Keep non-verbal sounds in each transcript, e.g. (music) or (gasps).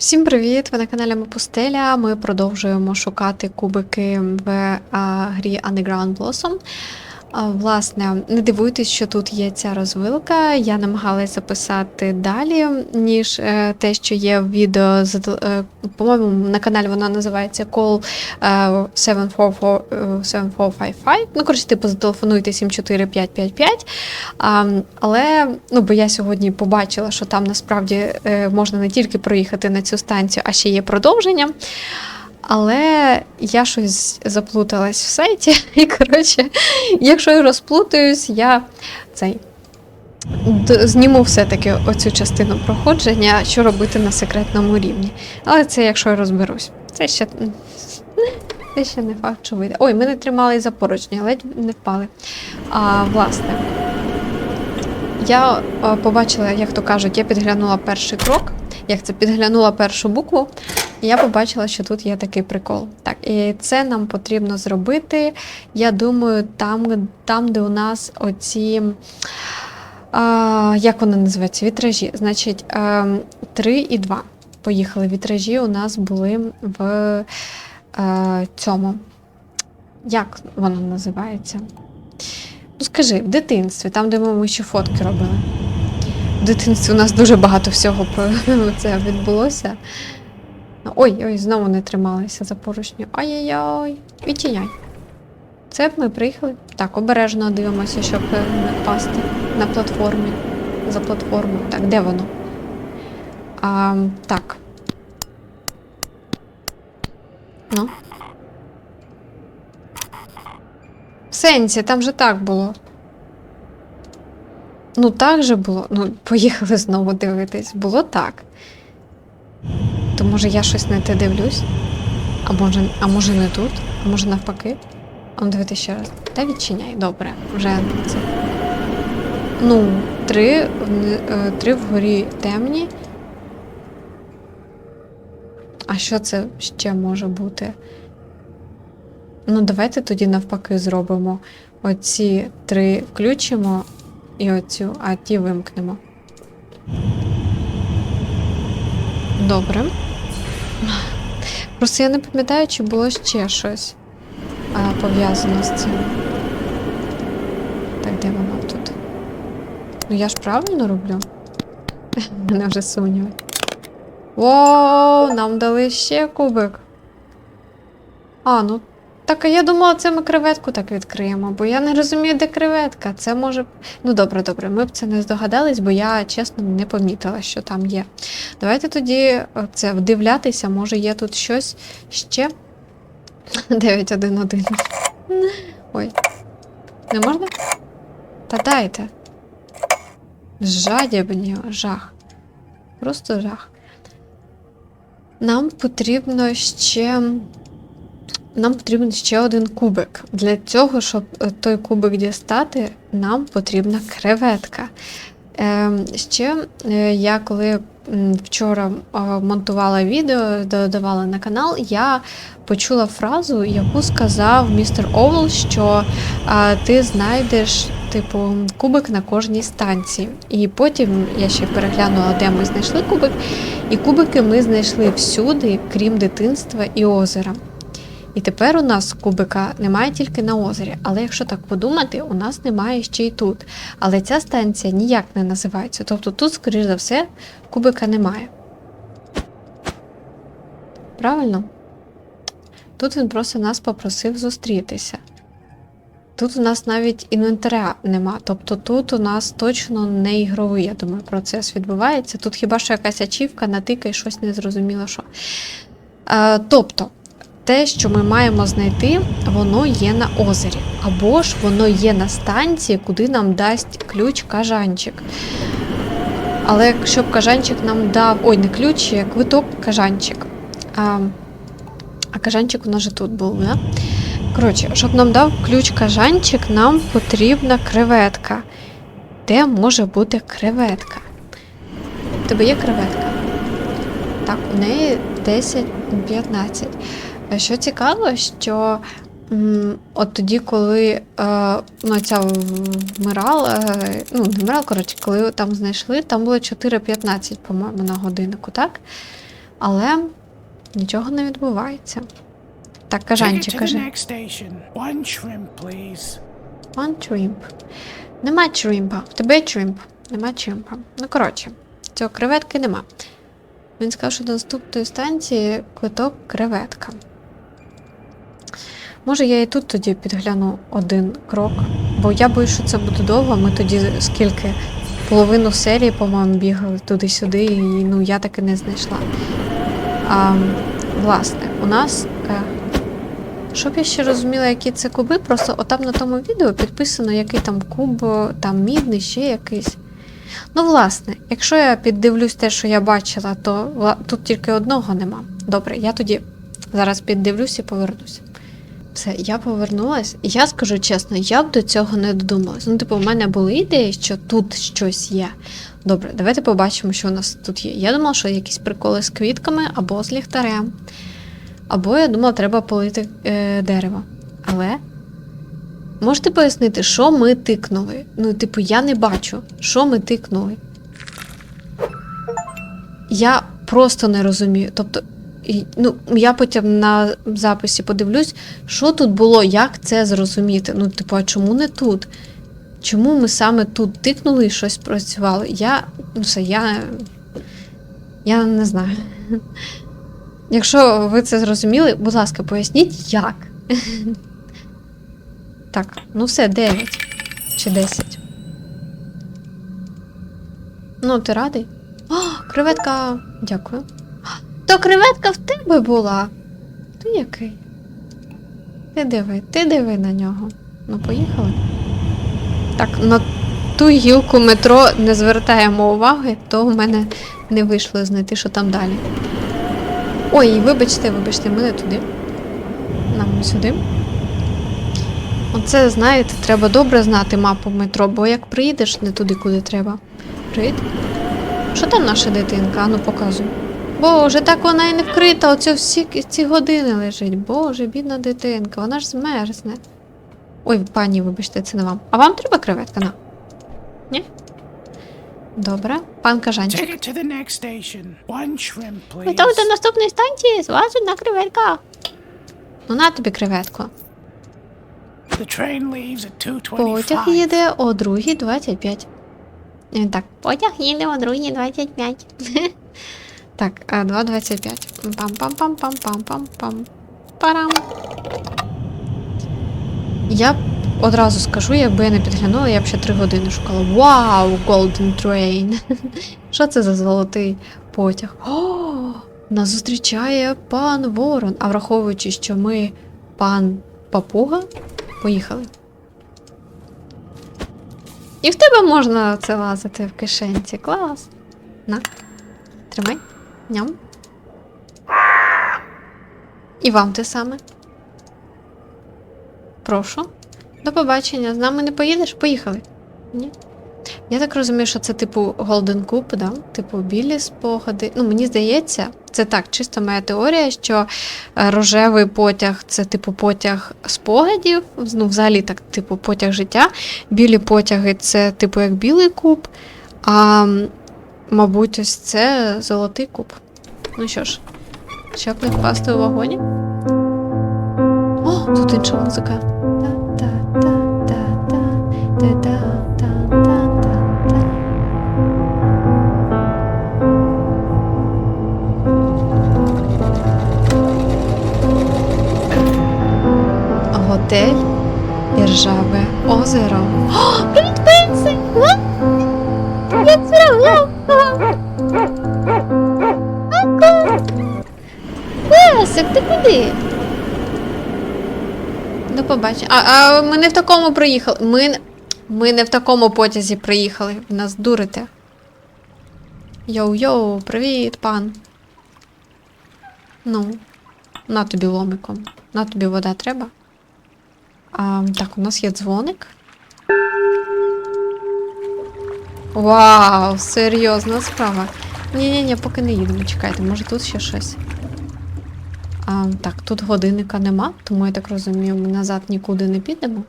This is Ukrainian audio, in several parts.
Всім привіт! Ви на каналі Мапустеля. Ми продовжуємо шукати кубики в а, грі Underground Blossom. Власне, не дивуйтесь, що тут є ця розвилка. Я намагалась записати далі, ніж е, те, що є в відео. е, По-моєму, на каналі вона називається Call е, 744, е, 7455. Ну, коротше, типу, зателефонуйте 74555. А, але ну, бо я сьогодні побачила, що там насправді можна не тільки проїхати на цю станцію, а ще є продовження. Але я щось заплуталась в сайті, (laughs) і коротше, якщо я розплутаюсь, я цей зніму все-таки оцю частину проходження, що робити на секретному рівні. Але це якщо я розберусь. Це ще, (laughs) це ще не факт, що вийде. Ой, ми не тримали за поручні, ледь не впали. А, власне, я побачила, як то кажуть, я підглянула перший крок, як це підглянула першу букву, і я побачила, що тут є такий прикол. Так, і це нам потрібно зробити. Я думаю, там, там де у нас оці. А, як вони називаються? Вітражі. Значить, ем, 3 і 2. Поїхали. Вітражі у нас були в цьому. Як воно називається? Ну, скажи, в дитинстві, там, де ми ще фотки робили. В дитинстві у нас дуже багато всього (laughs) це відбулося. Ой, ой, знову не трималися за поручню. Ай-яй-яй, відтіняй. Це б ми приїхали. Так, обережно дивимося, щоб не впасти на платформі. За платформою. Так, де воно? А, так. Ну. В сенсі, там же так було. Ну, так же було. Ну, поїхали знову дивитись. Було так. То може я щось не те дивлюсь? А може, а може не тут? А може навпаки? А ну дивити ще раз. Та відчиняй, добре, вже це. Ну, три, е, три вгорі темні. А що це ще може бути? Ну, давайте тоді навпаки зробимо. Оці три включимо і оцю, а ті вимкнемо. Добре. Просто я не пам'ятаю, чи було ще щось а, пов'язано з цим. Так, де воно тут? Ну я ж правильно роблю? (laughs) Мене вже сумніви. Воу, нам дали ще кубик. А, ну так, а я думала, це ми креветку так відкриємо, бо я не розумію, де креветка. Це може. Ну, добре, добре, ми б це не здогадались, бо я чесно не помітила, що там є. Давайте тоді е, це вдивлятися, може є тут щось ще. (laughs) 911. Ой. Не можна? Та дайте. Жадібні, жах. Просто жах. Нам потрібно ще. Нам потрібен ще один кубик. Для цього, щоб е, той кубик дістати, нам потрібна креветка. Е, ще е, я коли вчора е, монтувала відео, додавала на канал, я почула фразу, яку сказав містер Оуел, що ти знайдеш типу кубик на кожній станції. І потім я ще переглянула, де ми знайшли кубик, і кубики ми знайшли всюди, крім дитинства і озера. І тепер у нас кубика немає тільки на озері, але якщо так подумати, у нас немає ще й тут. Але ця станція ніяк не називається. Тобто тут, скоріш за все, кубика немає. Правильно? Тут він просто нас попросив зустрітися. Тут у нас навіть інвентаря нема. Тобто тут у нас точно не ігровий, я думаю, процес відбувається. Тут хіба що якась ачівка, натикає щось незрозуміло що. Е, тобто, те, що ми маємо знайти, воно є на озері. Або ж воно є на станції, куди нам дасть ключ кажанчик. Але якщо б кажанчик нам дав. Ой, не ключ, а квиток кажанчик. А, а кажанчик у нас же тут був, да? Коротше, щоб нам дав ключ кажанчик, нам потрібна креветка. Де може бути креветка? У тебе є креветка? Так, у неї 10-15. Що цікаво, що от тоді, коли е, ну, ця вмирала, е, ну, не вмирала, коротше, коли там знайшли, там було 4.15, по-моєму, на годиннику, так? Але нічого не відбувається. Так, кажанчик, каже. One shrimp, please. One shrimp. Нема чримпа. В тебе є чримп. Нема чримпа. Ну, коротше, цього креветки нема. Він сказав, що до наступної станції квиток креветка. Може, я і тут тоді підгляну один крок, бо я боюсь, що це буде довго. Ми тоді скільки половину серії, по-моєму, бігали туди-сюди, і ну, я таки не знайшла. А, власне, у нас. Е, щоб я ще розуміла, які це куби, просто отам на тому відео підписано, який там куб, там мідний, ще якийсь. Ну, власне, якщо я піддивлюсь те, що я бачила, то тут тільки одного нема. Добре, я тоді зараз піддивлюсь і повернусь. Все, я повернулась, я скажу чесно, я б до цього не додумалась. Ну, типу, у мене були ідеї, що тут щось є. Добре, давайте побачимо, що у нас тут є. Я думала, що якісь приколи з квітками або з ліхтарем. Або я думала, треба полити е, дерево. Але можете пояснити, що ми тикнули? Ну, типу, я не бачу, що ми тикнули. Я просто не розумію. Тобто, ну, я потім на записі подивлюсь, що тут було, як це зрозуміти. Ну, типу, а чому не тут? Чому ми саме тут тикнули і щось працювало? Я. Ну, все, я. Я не знаю. Якщо ви це зрозуміли, будь ласка, поясніть, як. Так, ну все, 9 чи 10. Ну, ти радий? О, креветка. Дякую. То креветка в тебе була. Ти який? Ти диви, ти диви на нього. Ну, поїхали. Так, на ту гілку метро не звертаємо уваги, то в мене не вийшло знайти, що там далі. Ой, вибачте, вибачте, ми не туди. Нам сюди. Оце, знаєте, треба добре знати мапу метро, бо як приїдеш не туди, куди треба. Привіт. Що там наша дитинка? Ану, показуй. Боже, так вона і не вкрита, оце всі ці години лежить. Боже, бідна дитинка, вона ж змерзне. Ой, пані, вибачте, це не вам. А вам треба креветка? На. Ні? Добре. Пан Кажанчик. Готові до наступної станції, з вас одна креветка. Ну на тобі креветку. Потяг їде о 2.25. І Він так, потяг їде о 2.25. (laughs) так, а, 2.25. Пам-пам-пам-пам-пам-пам-пам. Парам. Я одразу скажу, якби я не підглянула, я б ще 3 години шукала. Вау, Golden Train! (laughs) Що це за золотий потяг? О, нас зустрічає пан Ворон. А враховуючи, що ми пан Папуга, поїхали. І в тебе можна це лазити в кишенці. Клас. На. Тримай. Ням. І вам те саме. Прошу. До побачення. З нами не поїдеш? Поїхали. Ні. Я так розумію, що це типу Golden Cup, да? типу білі спогади. Ну, мені здається, це так, чисто моя теорія, що е, рожевий потяг це типу потяг спогадів, ну, взагалі так, типу потяг життя. Білі потяги це типу як білий куб. А мабуть, ось це золотий куб. Ну що ж, щоб не впасти у вагоні. О, тут інша музика. Готель Іржаве озеро. О, Песик. До побачення. А, а ми не в такому приїхали. Ми, ми не в такому потязі приїхали. Нас дурите. Йоу-йоу, привіт, пан. Ну, на тобі ломиком. На тобі вода треба. А, так, у нас є дзвоник. Вау, серйозна справа. Ні-ні-ні, поки не їдемо, чекайте, може тут ще щось. А, так, тут годинника нема, тому я так розумію, ми назад нікуди не підемо.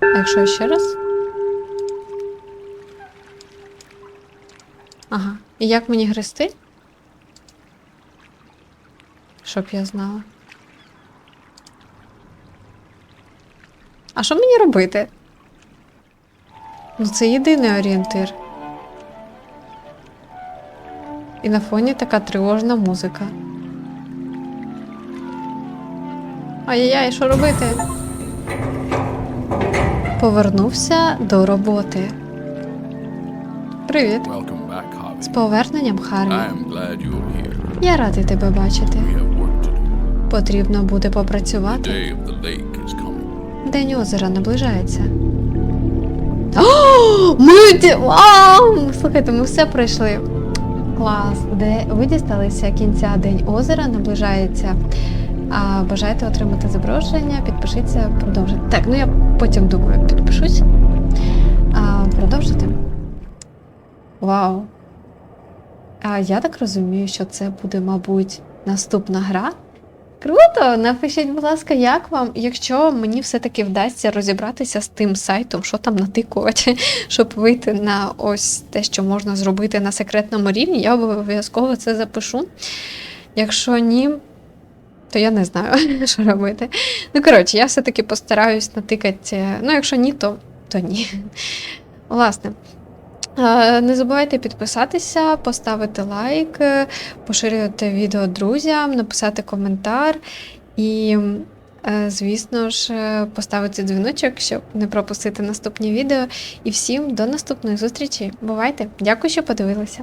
А якщо ще раз? Ага. І як мені грести? щоб я знала. А що мені робити? Ну, це єдиний орієнтир. І на фоні така тривожна музика. Ай-яй, що робити? Повернувся до роботи. Привіт. З поверненням, Харві. Я радий тебе бачити. Потрібно буде попрацювати. День озера наближається. О, (gasps) (gasps) ми. Вау! Слухайте, ми все пройшли. Клас, де ви дісталися кінця День озера, наближається. А бажаєте отримати запрошення, підпишіться, продовжити. Так, ну я потім думаю, підпишусь. А, продовжити. Вау. А я так розумію, що це буде, мабуть, наступна гра. Круто! Напишіть, будь ласка, як вам, якщо мені все-таки вдасться розібратися з тим сайтом, що там натикувати, (laughs) щоб вийти на ось те, що можна зробити на секретному рівні, я обов'язково це запишу. Якщо ні, то я не знаю, (laughs) що робити. Ну, коротше, я все-таки постараюсь натикати. Ну, якщо ні, то, то ні. (laughs) Власне. Е, Не забувайте підписатися, поставити лайк, е, поширювати відео друзям, написати коментар і, е, звісно ж, е, поставити дзвіночок, щоб не пропустити наступні відео. І всім до наступної зустрічі. Бувайте! Дякую, що подивилися!